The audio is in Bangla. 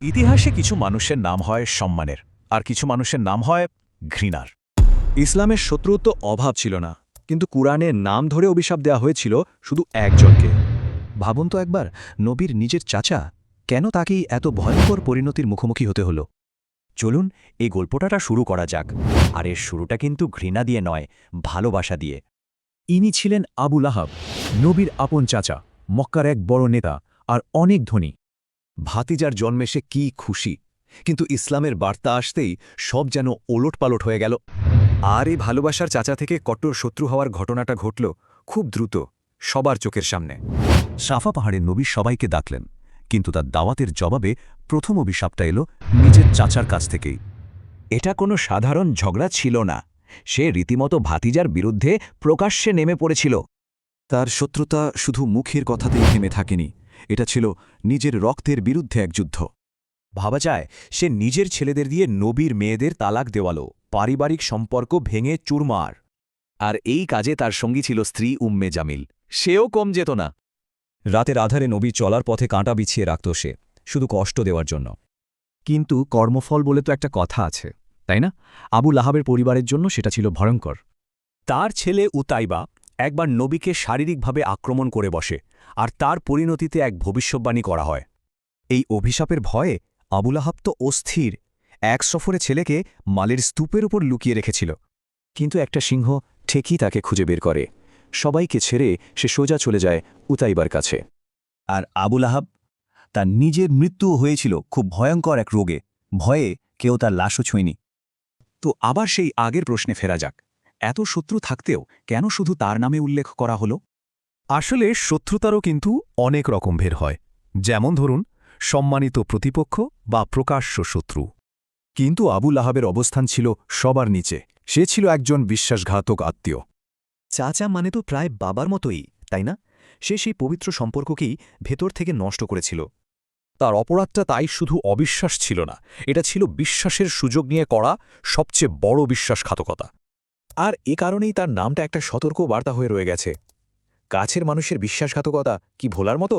ইতিহাসে কিছু মানুষের নাম হয় সম্মানের, আর কিছু মানুষের নাম হয় ঘৃণার। ইসলামের শত্রুত্ব অভাব ছিল না, কিন্তু কুরআনের নাম ধরে অভিশাপ দেওয়া হয়েছিল শুধু একজনকে। ভাবুন তো একবার, নবীর নিজের চাচা কেন তাকেই এত ভয়ঙ্কর পরিণতির মুখোমুখি হতে হলো? চলুন, এই গল্পটাটা শুরু করা যাক, আর এর শুরুটা কিন্তু ঘৃণা দিয়ে নয়, ভালোবাসা দিয়ে। ইনি ছিলেন আবুল আহাব নবীর আপন চাচা, মক্কার এক বড় নেতা, আর অনেক ধনী। ভাতিজার জন্মে সে কি খুশি। কিন্তু ইসলামের বার্তা আসতেই সব যেন ওলটপালট হয়ে গেল। আর এই ভালোবাসার চাচা থেকে কট্টর শত্রু হওয়ার ঘটনাটা ঘটল খুব দ্রুত, সবার চোখের সামনে। সাফা পাহাড়ের নবী সবাইকে ডাকলেন, কিন্তু তার দাওয়াতের জবাবে প্রথম অভিশাপটা এলো নিজের চাচার কাছ থেকেই। এটা কোনো সাধারণ ঝগড়া ছিল না। সে রীতিমতো ভাতিজার বিরুদ্ধে প্রকাশ্যে নেমে পড়েছিল। তার শত্রুতা শুধু মুখের কথাতেই থেমে থাকেনি এটা ছিল নিজের রক্তের বিরুদ্ধে এক যুদ্ধ। ভাবা যায়, সে নিজের ছেলেদের দিয়ে নবীর মেয়েদের তালাক দেওয়ালো, পারিবারিক সম্পর্ক ভেঙে চুরমার। আর এই কাজে তার সঙ্গী ছিল স্ত্রী উম্মে জামিল। সেও কম যেত না। রাতের আধারে নবী চলার পথে কাঁটা বিছিয়ে রাখত সে, শুধু কষ্ট দেওয়ার জন্য। কিন্তু কর্মফল বলে তো একটা কথা আছে, তাই না? আবু লাহাবের পরিবারের জন্য সেটা ছিল ভয়ঙ্কর। তার ছেলে উতাইবা একবার নবীকে শারীরিকভাবে আক্রমণ করে বসে আর তার পরিণতিতে এক ভবিষ্যৎবাণী করা হয়। এই অভিশাপের ভয়ে আবুল আহাব তো অস্থির। এক সফরে ছেলেকে মালের স্তূপের উপর লুকিয়ে রেখেছিল। কিন্তু একটা সিংহ ঠিকই তাকে খুঁজে বের করে। সবাইকে ছেড়ে সে সোজা চলে যায় উতাইবার কাছে। আর আবুল আহাব তার নিজের মৃত্যুও হয়েছিল খুব ভয়ঙ্কর এক রোগে। ভয়ে কেউ তার লাশও ছুঁয়নি। তো আবার সেই আগের প্রশ্নে ফেরা যাক। এত শত্রু থাকতেও কেন শুধু তার নামে উল্লেখ করা হলো? আসলে শত্রুতারও কিন্তু অনেক রকম ভের হয়। যেমন ধরুন, সম্মানিত প্রতিপক্ষ বা প্রকাশ্য শত্রু। কিন্তু আবুল আহাবের অবস্থান ছিল সবার নিচে। সে ছিল একজন বিশ্বাসঘাতক আত্মীয়। চাচা মানে তো প্রায় বাবার মতোই, তাই না? সে সেই পবিত্র সম্পর্ককেই ভেতর থেকে নষ্ট করেছিল। তার অপরাধটা তাই শুধু অবিশ্বাস ছিল না, এটা ছিল বিশ্বাসের সুযোগ নিয়ে করা সবচেয়ে বড় বিশ্বাসঘাতকতা। আর এ কারণেই তার নামটা একটা সতর্ক বার্তা হয়ে রয়ে গেছে। কাছের মানুষের বিশ্বাসঘাতকতা কি ভোলার মতো?